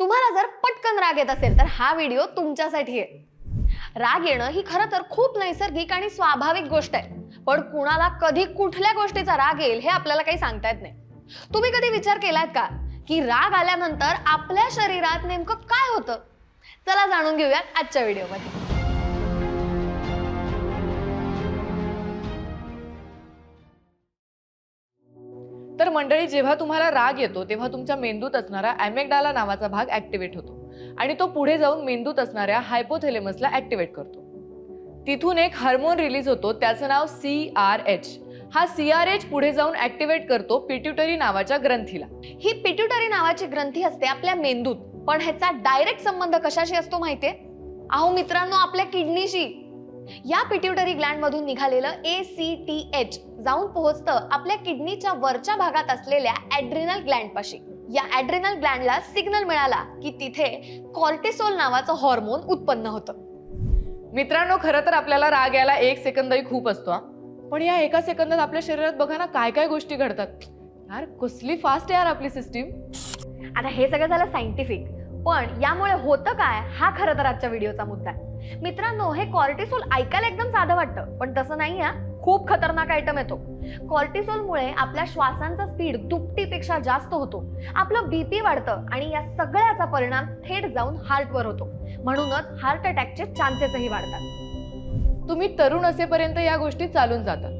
तुम्हाला जर पटकन राग येत असेल तर हा व्हिडिओ तुमच्यासाठी आहे. राग येणं ही खरं तर खूप नैसर्गिक आणि स्वाभाविक गोष्ट आहे. पण कुणाला कधी कुठल्या गोष्टीचा राग येईल हे आपल्याला काही सांगता येत नाही. तुम्ही कधी विचार केलात का की राग आल्यानंतर आपल्या शरीरात नेमकं काय होतं? चला जाणून घेऊयात आजच्या व्हिडिओमध्ये. तर मंडळी जेव्हा तुम्हाला राग येतो तेव्हा तुमच्या मेंदूत असणारा ॲमेगडाला नावाचा भाग ॲक्टिवेट होतो. आणि तो पुढे जाऊन मेंदूत असणाऱ्या हायपोथेलेमसला ॲक्टिवेट करतो. तिथून एक हार्मोन रिलीज होतो त्याचं नाव सी आर एच हा सी आर एच पुढे जाऊन ऍक्टिव्हेट करतो पिट्युटरी नावाच्या ग्रंथीला. ही पिट्युटरी नावाची ग्रंथी असते आपल्या मेंदूत. पण ह्याचा डायरेक्ट संबंध कशाशी असतो माहितीये? अहो मित्रांनो आपल्या किडनीशी. या पिट्युटरी ग्लँड मधून निघालेलं ए सी टी एच जाऊन पोहोचतं आपल्या किडनीच्या वरच्या भागात असलेल्या ऍड्रिनल ग्लँड पाशी. या ऍड्रिनल ग्लँडला सिग्नल मिळाला की तिथे कॉर्टिसोल नावाचं हॉर्मोन उत्पन्न होतं. मित्रांनो खरं तर आपल्याला राग यायला एक सेकंदही खूप असतो. पण या एका सेकंदात आपल्या शरीरात बघा ना काय काय गोष्टी घडतात. यार कसली फास्ट आहे यार आपली सिस्टीम आता हे सगळं झालं सायंटिफिक पण यामुळे होतं काय? हा खरं तर आजच्या व्हिडिओचा मुद्दा आहे. मित्रांनो हे कॉर्टिसोल ऐकायला एकदम साधं वाटतं पण तसं नाही हा. खूप खतरनाक आयटम येतो. कॉर्टिसोलमुळे आपल्या श्वासांचा स्पीड दुपटीपेक्षा जास्त होतो. आपलं बीपी वाढतं आणि या सगळ्याचा परिणाम थेट जाऊन हार्टवर होतो. म्हणूनच हार्ट अटॅकचे चान्सेसही वाढतात. तुम्ही तरुण असेपर्यंत या गोष्टी चालून जातात.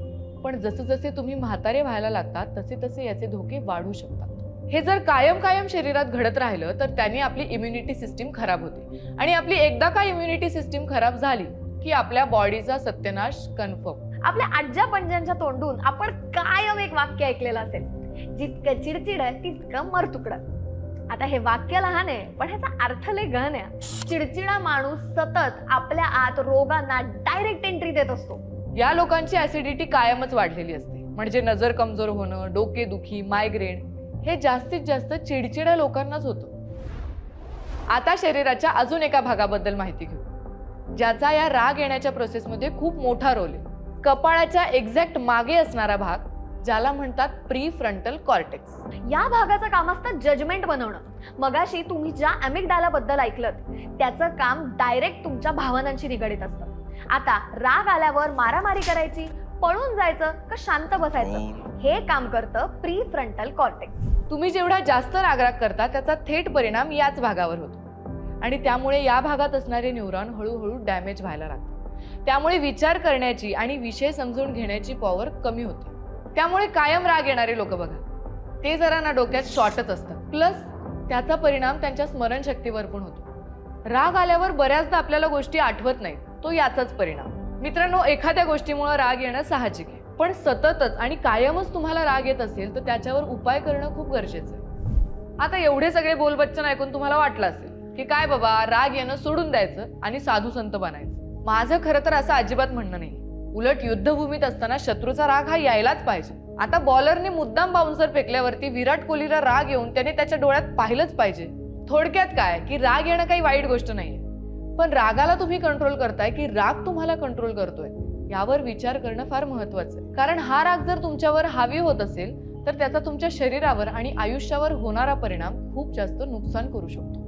पण जसे जसे तुम्ही म्हातारे व्हायला लागतात तसे तसे याचे धोके वाढू शकतात. हे जर कायम कायम शरीरात घडत राहिलं तर त्याने आपली इम्युनिटी सिस्टीम खराब होते. आणि आपली एकदा का इम्युनिटी सिस्टीम खराब झाली की आपल्या बॉडीचा सत्यनाश कन्फर्म आपल्या आज्या पंजांच्या तोंडून आपण कायम एक वाक्य ऐकलेलं असेल. जितकं चिडचिड आहे तितकं मरतुकडं. आता हे वाक्य लहान आहे पण ह्याचा अर्थ लय गहन आहे. चिडचिडा माणूस सतत आपल्या आत रोगांना डायरेक्ट एंट्री देत असतो. या लोकांची ऍसिडिटी कायमच वाढलेली असते. म्हणजे नजर कमजोर होणं डोकेदुखी मायग्रेन हे जास्तीत जास्त चिडचिड्या लोकांनाच होतं. आता शरीराच्या अजून एका भागाबद्दल माहिती घेऊ. ज्याचा या राग येण्याच्या प्रोसेसमध्ये खूप मोठा रोल आहे. कपाळाच्या एक्झॅक्ट मागे असणारा भाग ज्याला म्हणतात प्री फ्रंटल कॉर्टेक्स या भागाचं काम असतं जजमेंट बनवणं. मगाशी तुम्ही ज्या अमिगडाला बद्दल ऐकलं त्याचं काम डायरेक्ट तुमच्या भावनांशी निगडीत असतं. आता राग आल्यावर मारामारी करायची पळून जायचं का शांत बसायचं? हे. काम करतं प्री फ्रंटल कॉर्टेक्स. तुम्ही जेवढा जास्त रागराग करता त्याचा थेट परिणाम याच भागावर होतो. आणि त्यामुळे या भागात असणारे न्यूरॉन हळूहळू डॅमेज व्हायला लागतात. त्यामुळे विचार करण्याची आणि विषय समजून घेण्याची पॉवर कमी होते. त्यामुळे कायम राग येणारे लोक बघा. ते जरा ना डोक्यात शॉर्टच असतात प्लस त्याचा परिणाम त्यांच्या स्मरणशक्तीवर पण होतो. राग आल्यावर बऱ्याचदा आपल्याला गोष्टी आठवत नाहीत. तो याचाच परिणाम. मित्रांनो एखाद्या गोष्टीमुळे राग येणं साहजिक आहे. पण सततच आणि कायमच तुम्हाला राग येत असेल तर त्याच्यावर उपाय करणं खूप गरजेचं आहे. आता एवढे सगळे बोलबच्चन ऐकून तुम्हाला वाटलं असेल की काय बाबा राग येणं सोडून द्यायचं आणि साधू संत बनायचं. माझं खरं तर असं अजिबात म्हणणं नाही उलट युद्धभूमीत असताना शत्रूचा राग हा यायलाच पाहिजे. आता बॉलरने मुद्दाम बाउन्सर फेकल्यावरती विराट कोहलीला राग येऊन त्याने त्याच्या डोळ्यात पाहिलंच पाहिजे. थोडक्यात काय? की राग येणं काही वाईट गोष्ट नाहीये. पण रागाला तुम्ही कंट्रोल करताय की राग तुम्हाला कंट्रोल करतोय? यावर विचार करणं फार महत्वाचं आहे. कारण हा राग जर तुमच्यावर हावी होत असेल तर त्याचा तुमच्या शरीरावर आणि आयुष्यावर होणारा परिणाम खूप जास्त नुकसान करू शकतो.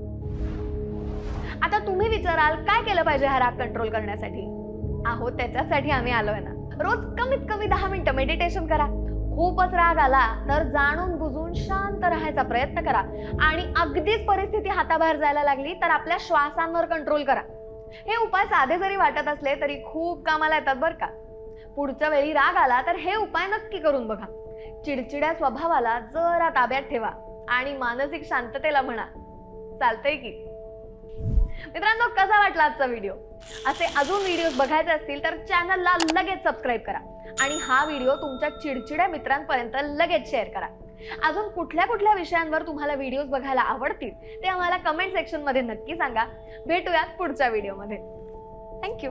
आता तुम्ही विचाराल काय केलं पाहिजे हा राग कंट्रोल करण्यासाठी? आहो त्याच्यासाठी आम्ही आलोय ना. रोज कमीत कमी दहा मिनिटं मेडिटेशन करा. खूपच राग आला. तर जाणून बुजून शांत राहायचा प्रयत्न करा. आणि अगदीच परिस्थिती हाताबाहेर जायला लागली तर आपल्या श्वासांवर कंट्रोल करा. हे उपाय साधे जरी वाटत असले तरी खूप कामाला येतात बरं का. पुढच्या वेळी राग आला तर हे उपाय नक्की करून बघा. चिडचिड्या स्वभावाला जरा ताब्यात ठेवा आणि मानसिक शांततेला म्हणा. चालतंय की? मित्रांनो कसा वाटला आजचा व्हिडिओ असे अजून व्हिडिओज बघायचे असतील तर चॅनलला लगेच सबस्क्राईब करा. आणि हा व्हिडिओ तुमच्या चिडचिड्या मित्रांपर्यंत लगेच शेअर करा. अजून कुठल्या कुठल्या विषयांवर तुम्हाला व्हिडिओज बघायला आवडतील ते आम्हाला कमेंट सेक्शनमध्ये नक्की सांगा. भेटूयात पुढच्या व्हिडिओमध्ये. थँक्यू